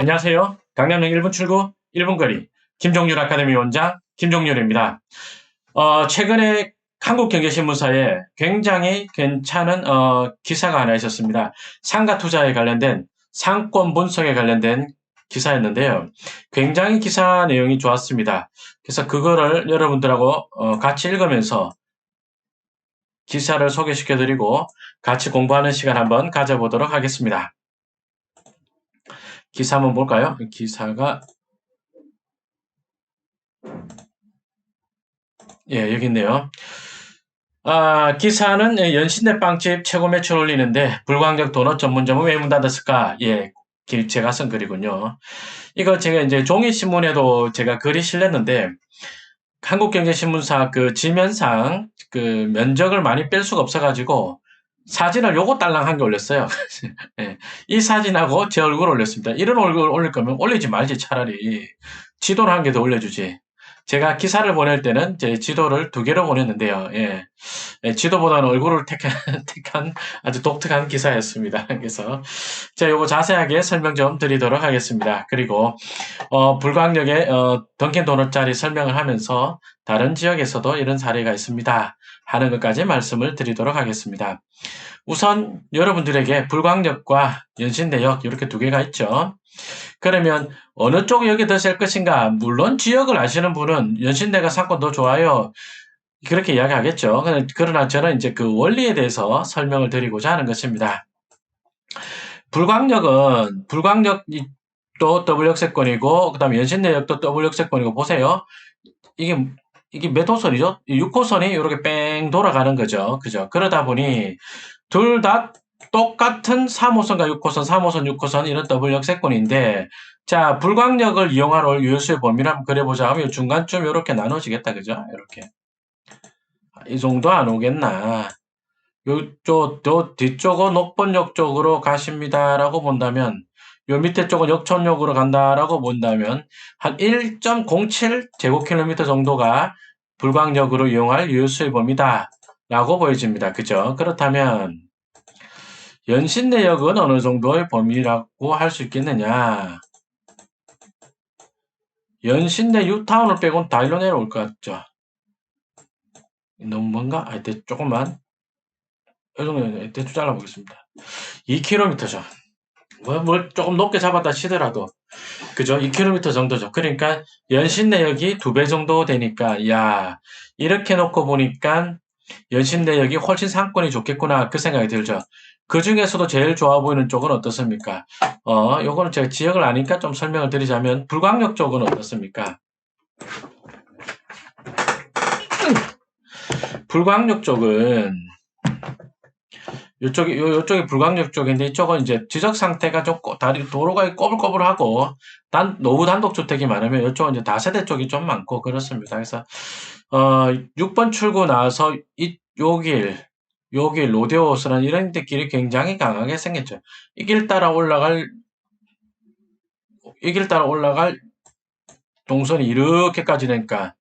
안녕하세요. 강남역 1분 출구 1분 거리 김종률 아카데미 원장 김종률입니다. 어, 최근에 한국경제신문사에 굉장히 괜찮은 어, 기사가 하나 있었습니다. 상가 투자에 관련된 상권 분석에 관련된 기사였는데요. 굉장히 기사 내용이 좋았습니다. 그래서 그거를 여러분들하고 어, 같이 읽으면서 기사를 소개시켜드리고 같이 공부하는 시간 한번 가져보도록 하겠습니다. 기사 한번 볼까요? 기사가 예, 여기 있네요. 아, 기사는 연신내 빵집 최고 매출 올리는데 불광적 도넛 전문점은 왜 문 닫았을까? 예, 제가 쓴 글이군요. 이거 제가 이제 종이신문에도 제가 글이 실렸는데 한국경제신문사 그 지면상 그 면적을 많이 뺄 수가 없어가지고 사진을 요거 딸랑 한 개 올렸어요. 네. 이 사진하고 제 얼굴 올렸습니다. 이런 얼굴 올릴 거면 올리지 말지 차라리 지도를 한 개 더 올려주지. 제가 기사를 보낼 때는 제 지도를 두 개로 보냈는데요. 예. 예, 지도보다는 얼굴을 택한, 택한 아주 독특한 기사였습니다. 그래서 제가 요거 자세하게 설명 좀 드리도록 하겠습니다. 그리고 어, 불광역의 어, 던킨 도넛짜리 설명을 하면서 다른 지역에서도 이런 사례가 있습니다. 하는 것까지 말씀을 드리도록 하겠습니다. 우선 여러분들에게 불광역과 연신대역 이렇게 두 개가 있죠. 그러면 어느 쪽 역이 더 셀 것인가? 물론 지역을 아시는 분은 연신대가 상권 더 좋아요. 그렇게 이야기하겠죠. 그러나 저는 이제 그 원리에 대해서 설명을 드리고자 하는 것입니다. 불광역은 불광역도 더블 역세권이고 그다음에 연신내역도 더블 역세권이고 보세요. 이게 이게 몇 호선이죠? 6호선이 이렇게 뺑 돌아가는 거죠. 그죠? 그러다 보니 둘 다 똑같은 3호선과 6호선, 3호선, 6호선 이런 더블 역세권인데 자, 불광역을 이용할 유효수의 범위를 한번 그려보자 하면 중간쯤 이렇게 나눠지겠다. 그죠? 이렇게. 이 정도 안 오겠나. 요쪽, 요 뒤쪽은 녹번역 쪽으로 가십니다라고 본다면 요 밑에 쪽은 역촌역으로 간다라고 본다면 한 1.07 제곱킬로미터 정도가 불광역으로 이용할 유효수의 범위다 라고 보여집니다. 그죠? 그렇다면 연신 내역은 어느 정도의 범위라고 할 수 있겠느냐 연신내 유타운을 빼고는 다 일로 내려올 것 같죠? 너무 뭔가? 아, 대, 조금만. 이 정도 대충 잘라보겠습니다. 2km죠. 뭐, 뭘 조금 높게 잡았다 치더라도. 그죠? 2km 정도죠. 그러니까 연신 내역이 두 배 정도 되니까, 야 이렇게 놓고 보니까 연신 내역이 훨씬 상권이 좋겠구나. 그 생각이 들죠. 그 중에서도 제일 좋아 보이는 쪽은 어떻습니까? 어, 요거는 제가 지역을 아니까 좀 설명을 드리자면, 불광역 쪽은 어떻습니까? 불광역 쪽은 이쪽이 요, 요쪽이 불광역 쪽인데 이쪽은 이제 지적 상태가 좀 다리 도로가 꼬불꼬불하고 단 노후 단독 주택이 많으면 이쪽은 이제 다세대 쪽이 좀 많고 그렇습니다. 그래서 어 6번 출구 나와서 이 요길 요길 로데오스는 이런 데길이 굉장히 강하게 생겼죠. 이 길 따라 올라갈 이 길 따라 올라갈 동선이 이렇게까지 되니까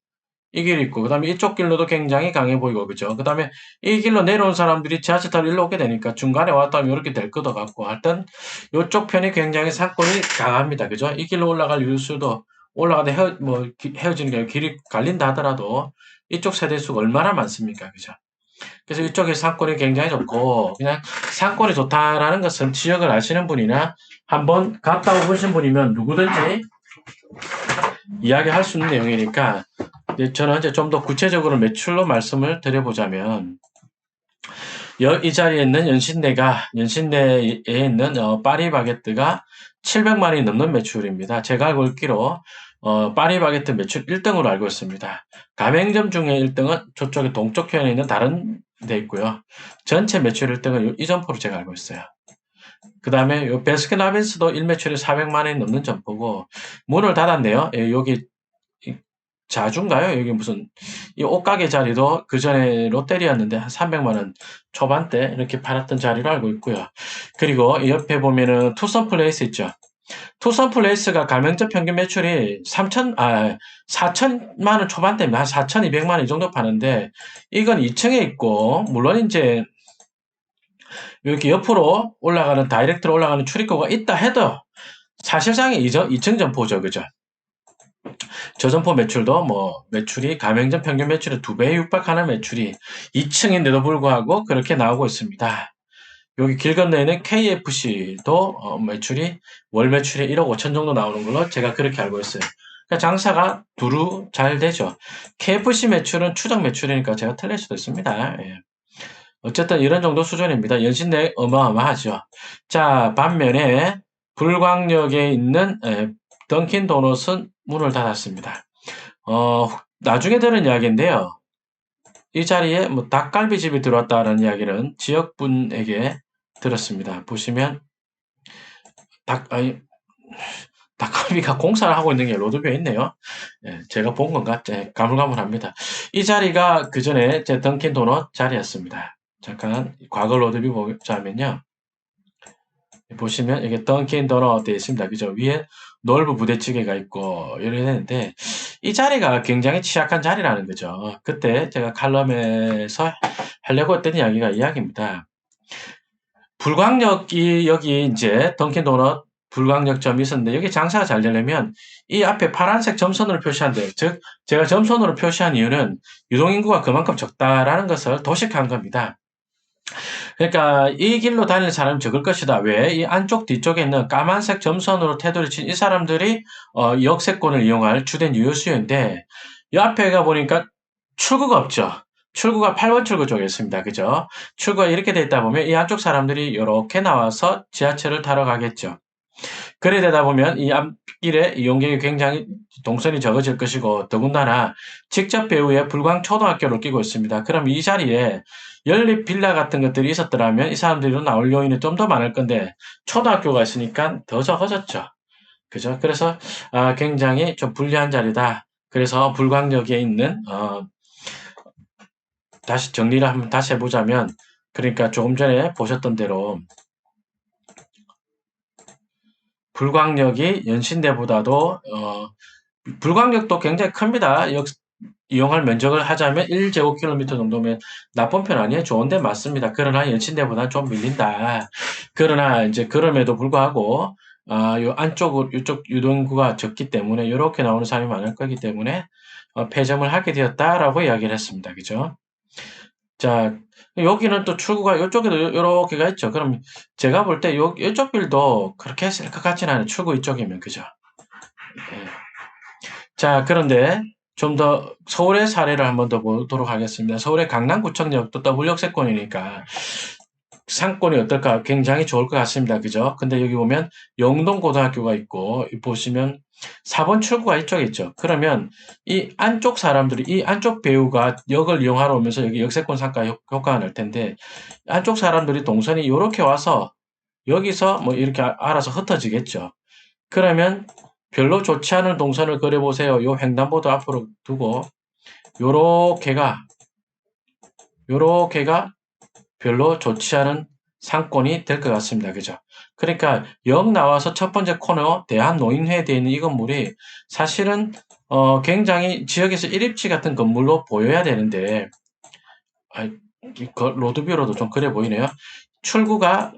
이 길 있고, 그 다음에 이쪽 길로도 굉장히 강해 보이고, 그죠? 그 다음에 이 길로 내려온 사람들이 지하철 타고 일로 오게 되니까 중간에 왔다면 이렇게 될 것도 같고, 하여튼 이쪽 편이 굉장히 사건이 강합니다. 그죠? 이 길로 올라갈 유수도 올라가다 헤어, 뭐, 헤어지는 게 길이 갈린다 하더라도 이쪽 세대수가 얼마나 많습니까? 그죠? 그래서 이쪽에 상권이 굉장히 좋고, 그냥 상권이 좋다라는 것은 지역을 아시는 분이나 한번 갔다 오신 분이면 누구든지 이야기할 수 있는 내용이니까 저는 이제 좀 더 구체적으로 매출로 말씀을 드려보자면 이 자리에 있는 연신내가 연신내에 있는 어, 파리바게뜨가 700만 원이 넘는 매출입니다. 제가 알고 있기로 어, 파리바게뜨 매출 1등으로 알고 있습니다. 가맹점 중에 1등은 저쪽에 동쪽 편에 있는 다른 데 있고요. 전체 매출 1등은 이 점포로 제가 알고 있어요. 그 다음에 요 베스킨라빈스도 1매출이 400만 원이 넘는 점포고 문을 닫았네요. 예, 여기 자주인가요? 여기 무슨 이 옷가게 자리도 그 전에 롯데리아였는데 한 300만 원 초반대 이렇게 팔았던 자리로 알고 있고요. 그리고 옆에 보면은 투썸 플레이스 있죠. 투썸 플레이스가 가맹점 평균 매출이 3천 아 4천만 원 초반대면 한 4,200만 원 이 정도 파는데 이건 2층에 있고 물론 이제 이렇게 옆으로 올라가는 다이렉트로 올라가는 출입구가 있다 해도 사실상의 이전 2층 점포죠. 그죠? 저점포 매출도 뭐 매출이 가맹점 평균 매출의 두 배에 육박하는 매출이 2층인데도 불구하고 그렇게 나오고 있습니다. 여기 길 건너에는 KFC도 어, 매출이 월 매출이 1억 5천 정도 나오는 걸로 제가 그렇게 알고 있어요. 그러니까 장사가 두루 잘 되죠. KFC 매출은 추정 매출이니까 제가 틀릴 수도 있습니다. 예. 어쨌든 이런 정도 수준입니다. 연신 내 어마어마하죠. 자 반면에 불광역에 있는 예, 던킨 도넛은 문을 닫았습니다. 어, 나중에 들은 이야기인데요. 이 자리에 뭐 닭갈비집이 들어왔다는 이야기는 지역분에게 들었습니다. 보시면 닭 아니 닭갈비가 공사를 하고 있는 게 로드뷰에 있네요. 예, 제가 본 건가? 예, 가물가물합니다. 이 자리가 그 전에 제 던킨 도넛 자리였습니다. 잠깐 과거 로드뷰 보자면요. 보시면 이게 던킨 도넛 되어 있습니다. 그죠? 위에 넓은 부대찌개가 있고 이래 되는데 이 자리가 굉장히 취약한 자리라는 거죠. 그때 제가 칼럼에서 하려고 했던 이야기가 이야기입니다. 불광역이 여기 이제 던킨 도넛 불광역점이 있었는데 여기 장사가 잘 되려면 이 앞에 파란색 점선으로 표시한대요. 즉 제가 점선으로 표시한 이유는 유동인구가 그만큼 적다라는 것을 도식한 겁니다. 그러니까 이 길로 다니는 사람이 적을 것이다. 왜? 이 안쪽 뒤쪽에 있는 까만색 점선으로 테두리 친이 사람들이 어, 역세권을 이용할 주된 유효 수요인데 이 앞에가 보니까 출구가 없죠. 출구가 8번 출구 쪽에 있습니다. 그죠? 출구가 이렇게 돼 있다 보면 이 안쪽 사람들이 이렇게 나와서 지하철을 타러 가겠죠. 그래 되다 보면 이 앞길에 이용객이 굉장히 동선이 적어질 것이고 더군다나 직접 배후에 불광 초등학교를 끼고 있습니다. 그럼 이 자리에 연립 빌라 같은 것들이 있었더라면 이 사람들이 나올 요인이 좀 더 많을 건데 초등학교가 있으니까 더 적어졌죠. 그죠? 그래서 아, 굉장히 좀 불리한 자리다. 그래서 불광역에 있는 어, 다시 정리를 한번 다시 해보자면 그러니까 조금 전에 보셨던 대로 불광역이 연신대보다도 어, 불광역도 굉장히 큽니다. 역, 이용할 면적을 하자면 1제곱킬로미터 정도면 나쁜 편 아니에요. 좋은데 맞습니다. 그러나 연신대보다 좀 밀린다. 그러나 이제 그럼에도 불구하고 아, 요 안쪽으로 이쪽 유동구가 적기 때문에 이렇게 나오는 사람이 많을 거기 때문에 어, 폐점을 하게 되었다라고 이야기를 했습니다. 그죠? 자, 여기는 또 출구가 이쪽에도 이렇게가 있죠. 그럼 제가 볼 때 이쪽 빌도 그렇게 쓸것 같지는 않아요. 출구 이쪽이면 그죠? 네. 자, 그런데 좀 더 서울의 사례를 한번 더 보도록 하겠습니다. 서울의 강남구청역도 더블역세권이니까 상권이 어떨까 굉장히 좋을 것 같습니다. 그죠? 근데 여기 보면 영동고등학교가 있고 보시면 4번 출구가 이쪽에 있죠. 그러면 이 안쪽 사람들이 이 안쪽 배우가 역을 이용하러 오면서 여기 역세권 상가 효과가 날 텐데 안쪽 사람들이 동선이 이렇게 와서 여기서 뭐 이렇게 알아서 흩어지겠죠. 그러면 별로 좋지 않은 동선을 그려보세요. 요 횡단보도 앞으로 두고 요렇게가 요렇게가 별로 좋지 않은 상권이 될 것 같습니다. 그죠? 그러니까 역 나와서 첫 번째 코너 대한노인회에 되어 있는 이 건물이 사실은 어 굉장히 지역에서 1입지 같은 건물로 보여야 되는데 아, 로드뷰로도 좀 그래 보이네요. 출구가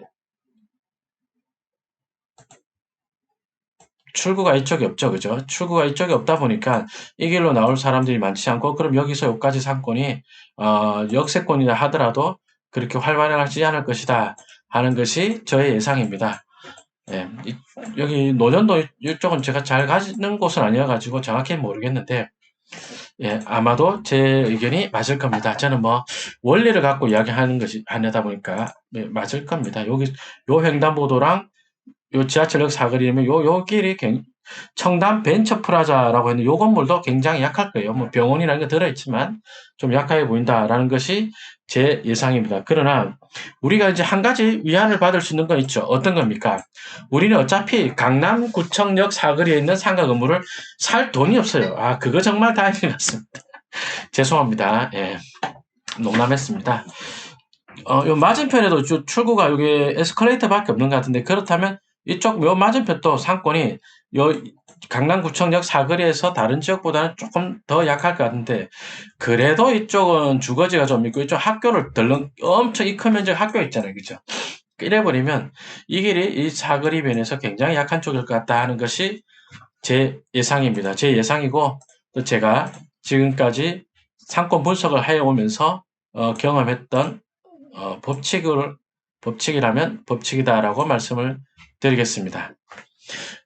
출구가 이쪽이 없죠. 그죠? 출구가 이쪽이 없다 보니까 이 길로 나올 사람들이 많지 않고 그럼 여기서 여기까지 상권이 어, 역세권이라 하더라도 그렇게 활발하지 않을 것이다 하는 것이 저의 예상입니다. 예, 이, 여기 노년도 이쪽은 제가 잘 가는 곳은 아니어가지고 정확히 모르겠는데 예, 아마도 제 의견이 맞을 겁니다. 저는 뭐 원리를 갖고 이야기하는 것이 아니다 보니까 예, 맞을 겁니다. 여기 요 횡단보도랑 요 지하철역 사거리면 요, 요 길이 청담 벤처 프라자라고 했는데 요 건물도 굉장히 약할 거예요. 뭐 병원이라는 게 들어있지만 좀 약하게 보인다라는 것이 제 예상입니다. 그러나 우리가 이제 한 가지 위안을 받을 수 있는 건 있죠. 어떤 겁니까? 우리는 어차피 강남구청역 사거리에 있는 상가 건물을 살 돈이 없어요. 아, 그거 정말 다행인 것 같습니다. 죄송합니다. 예. 농담했습니다. 어, 요 맞은편에도 출구가 여기 에스컬레이터밖에 없는 것 같은데 그렇다면 이쪽 요 맞은편 또 상권이 요 강남구청역 사거리에서 다른 지역보다는 조금 더 약할 것 같은데 그래도 이쪽은 주거지가 좀 있고 이쪽 학교를 덜렁 엄청 이 큰 면적 학교 있잖아요. 그죠? 이래버리면 이 길이 이 사거리 면에서 굉장히 약한 쪽일 것 같다 하는 것이 제 예상입니다. 제 예상이고 또 제가 지금까지 상권 분석을 해오면서 어, 경험했던 어, 법칙을 법칙이라면 법칙이다라고 말씀을 드리겠습니다.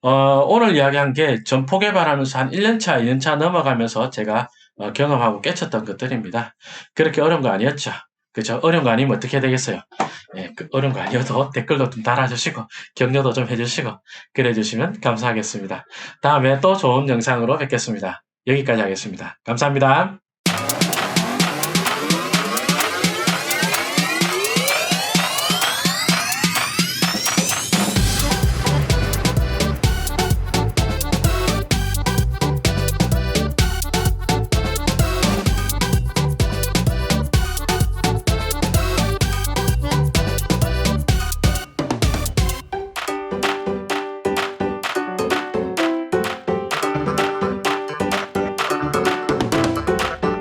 어, 오늘 이야기한 게 전포 개발하면서 한 1년차, 2년차 넘어가면서 제가 어, 경험하고 깨쳤던 것들입니다. 그렇게 어려운 거 아니었죠? 그죠? 어려운 거 아니면 어떻게 되겠어요? 예, 그 어려운 거 아니어도 댓글도 좀 달아주시고, 격려도 좀 해주시고, 그래 주시면 감사하겠습니다. 다음에 또 좋은 영상으로 뵙겠습니다. 여기까지 하겠습니다. 감사합니다.